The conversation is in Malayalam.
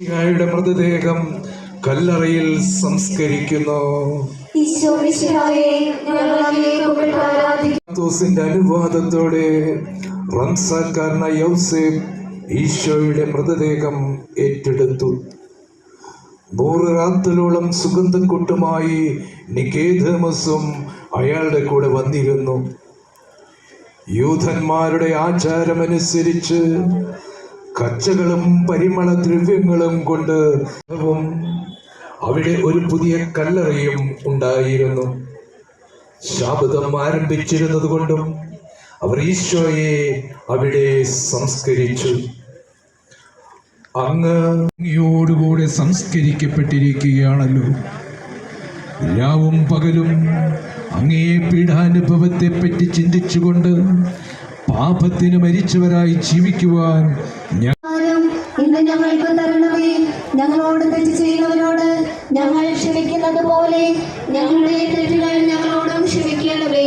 യുടെ മൃതദേഹം കല്ലറയിൽ സംസ്കരിക്കുന്നു. അനുവാദത്തോടെ റംസാക്കാരന യൗസേബ് ഈശോയുടെ മൃതദേഹം ഏറ്റെടുത്തു. നൂറ് രാത്രിലോളം സുഗന്ധക്കൂട്ടുമായി നികേതമസും അയാളുടെ കൂടെ വന്നിരുന്നു. യൂഥന്മാരുടെ ആചാരമനുസരിച്ച് കച്ചകളും പരിമള ദ്രവ്യങ്ങളും കൊണ്ട് അവിടെ ഒരു പുതിയ കല്ലറയും ഉണ്ടായിരുന്നു. ശാബദം ആരംഭിച്ചിരുന്നത് കൊണ്ടും അവർ ഈശോയെ അവിടെ സംസ്കരിച്ചു. അങ്ങ് അങ്ങയോടുകൂടെ സംസ്കരിക്കപ്പെട്ടിരിക്കുകയാണല്ലോ. രാവും പകലും അങ്ങേ പീഡാനുഭവത്തെ പറ്റി ചിന്തിച്ചുകൊണ്ട് പാപത്തിന് മരിച്ചവരായി ജീവിക്കുവാൻ ഇന്ന് ഞങ്ങൾക്ക് തരണമേ. ഞങ്ങളോട് തെറ്റ് ചെയ്യുന്നവരോട് ഞങ്ങൾ ക്ഷമിക്കുന്നത് പോലെ ഞങ്ങളുടെ തെറ്റുകൾ ഞങ്ങളോടും ക്ഷമിക്കണമേ.